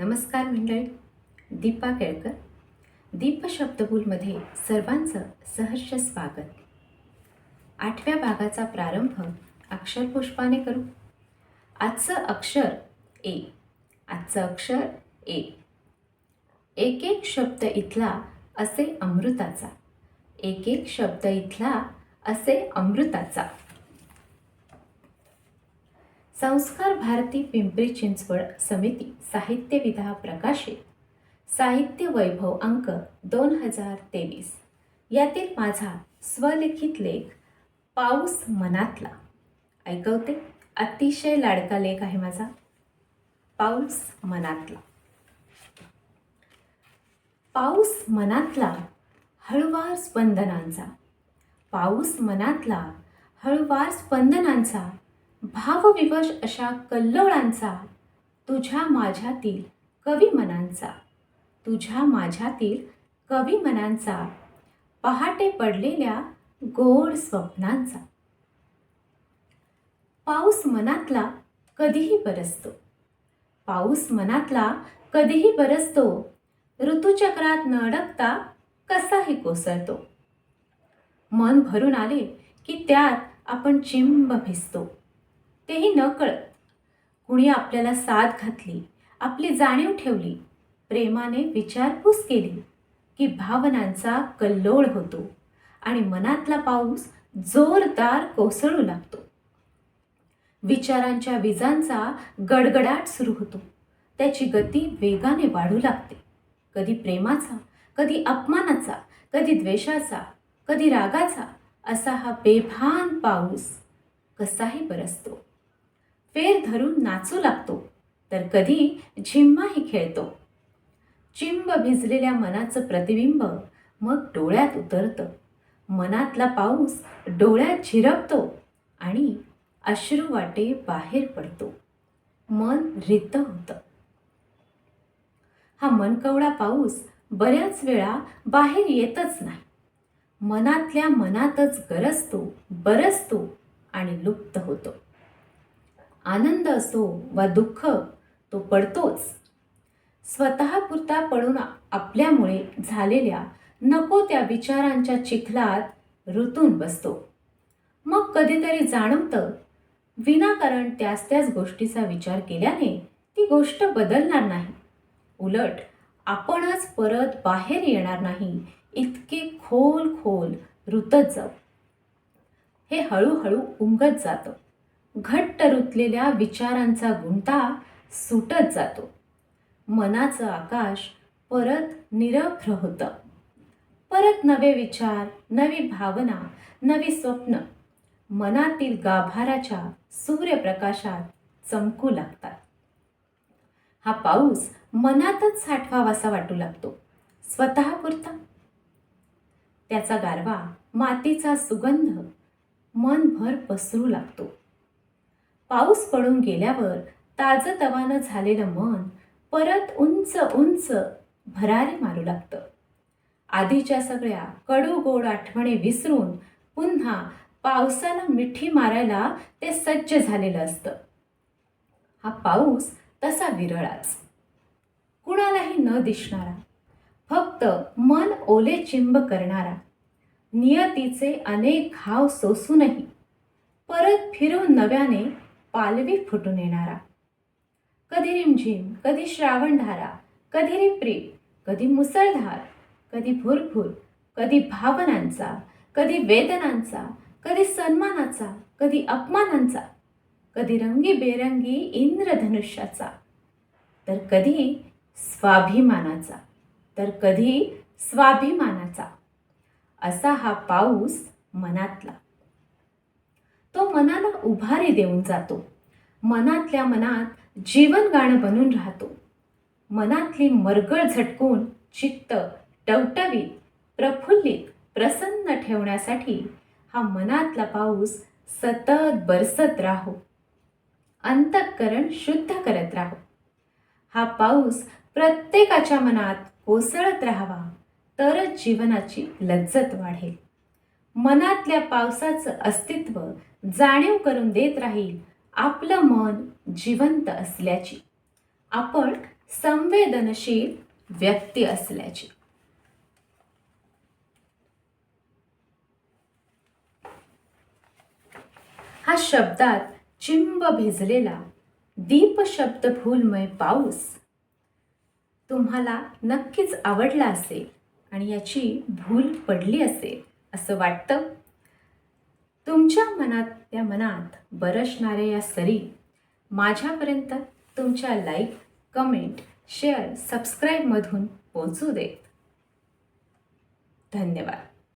नमस्कार मंडळी दीपा केळकर दीपशब्दबूलमध्ये सर्वांचं सहर्ष स्वागत. आठव्या भागाचा प्रारंभ अक्षरपुष्पाने करू. आजचं अक्षर ए. आजचं अक्षर ए. एक एक शब्द इथला असे अमृताचा. एक एक शब्द इथला असे अमृताचा. संस्कार भारती पिंपरी चिंचवड समिती साहित्यविधा प्रकाशित. साहित्य वैभव अंक दोन हजार तेवीस. यातील माझा स्वलिखित लेख पाऊस मनातला. ऐकवते अतिशय लाडका लेख आहे माझा. पाऊस मनातला. पाऊस मनातला हळुवार स्पंदनांचा. पाऊस मनातला हळुवार स्पंदनांचा भावविवश अशा कल्लोळांचा तुझ्या माझ्यातील कवी मनांचा तुझ्या माझ्यातील कवी मनांचा पहाटे पडलेल्या गोड स्वप्नांचा. पाऊस मनातला कधीही बरसतो. पाऊस मनातला कधीही बरसतो. ऋतुचक्रात न अडकता कसाही कोसळतो. मन भरून आले की त्यात आपण चिंब भिजतो. तेही न कळत कुणी आपल्याला साथ घातली आपली जाणीव ठेवली प्रेमाने विचारपूस केली की भावनांचा कल्लोळ होतो आणि मनातला पाऊस जोरदार कोसळू लागतो. विचारांच्या विजांचा गडगडाट सुरू होतो. त्याची गती वेगाने वाढू लागते. कधी प्रेमाचा कधी अपमानाचा कधी द्वेषाचा कधी रागाचा असा हा बेभान पाऊस कसाही बरसतो. फेर धरून नाचू लागतो तर कधी झिम्माही खेळतो. चिंब भिजलेल्या मनाचं प्रतिबिंब मग डोळ्यात उतरतं. मनातला पाऊस डोळ्यात झिरपतो आणि अश्रू वाटे बाहेर पडतो. मन रित्त होतं. हा मनकवडा पाऊस बऱ्याच वेळा बाहेर येतच नाही. मनातल्या मनातच गरजतो बरसतो आणि लुप्त होतो. आनंद असो वा दुःख तो पडतोच. स्वतःपुरता पडून आपल्यामुळे झालेल्या नको त्या विचारांच्या चिखलात ऋतून बसतो. मग कधीतरी जाणवतं विनाकारण त्याच त्याच गोष्टीचा विचार केल्याने ती गोष्ट बदलणार नाही. उलट आपणच परत बाहेर येणार नाही इतके खोल खोल रुतत जाऊ. हे हळूहळू उमगत जातं. घट्ट रुतलेल्या विचारांचा गुंता सुटत जातो. मनाचं आकाश परत निरभ्र होतं. परत नवे विचार नवी भावना नवी स्वप्न मनातील गाभाराच्या सूर्यप्रकाशात चमकू लागतात. हा पाऊस मनातच साठवावासा वाटू लागतो. स्वतःपुरता त्याचा गारवा मातीचा सुगंध मनभर पसरू लागतो. पाऊस पडून गेल्यावर ताजतवानं झालेलं मन परत उंच उंच भरारी मारू लागतं. आधीच्या सगळ्या कडू गोड आठवणी विसरून पुन्हा पावसाला मिठी मारायला ते सज्ज झालेलं असतं. हा पाऊस तसा विरळाच. कुणालाही न दिसणारा फक्त मन ओले चिंब करणारा नियतीचे अनेक घाव सोसूनही परत फिरून नव्याने पालवी फुटून येणारा. कधी रिमझिम कधी श्रावणधारा कधी रिपरिप कधी मुसळधार कधी भुरभुर कधी भावनांचा कधी वेदनांचा कधी सन्मानाचा कधी अपमानांचा कधी रंगीबेरंगी इंद्रधनुष्याचा. तर कधी स्वाभिमानाचा तर कधी स्वाभिमानाचा. असा हा पाऊस मनातला. तो मनाला उभारी देऊन जातो. मनातल्या मनात जीवन गाणं बनून राहतो. मनातली मरगळ झटकून चित्त टवटवीत प्रफुल्लित प्रसन्न ठेवण्यासाठी हा मनातला पाऊस सतत बरसत राहो. अंतःकरण शुद्ध करत राहो. हा पाऊस प्रत्येकाच्या मनात कोसळत राहावा तरच जीवनाची लज्जत वाढेल. मनातल्या पावसाचं अस्तित्व जाणीव करून देत राहील. आपलं मन जिवंत असल्याची. आपण संवेदनशील व्यक्ती असल्याची. हा शब्दात चिंब भिजलेला दीप शब्द फुलमय पाऊस तुम्हाला नक्कीच आवडला असेल आणि याची भूल पडली असेल असं वाटतं? तुमच्या मनात त्या मनात बरसणाऱ्या या सरी माझ्यापर्यंत तुमच्या लाईक कमेंट शेअर सबस्क्राईबमधून पोचू देत. धन्यवाद.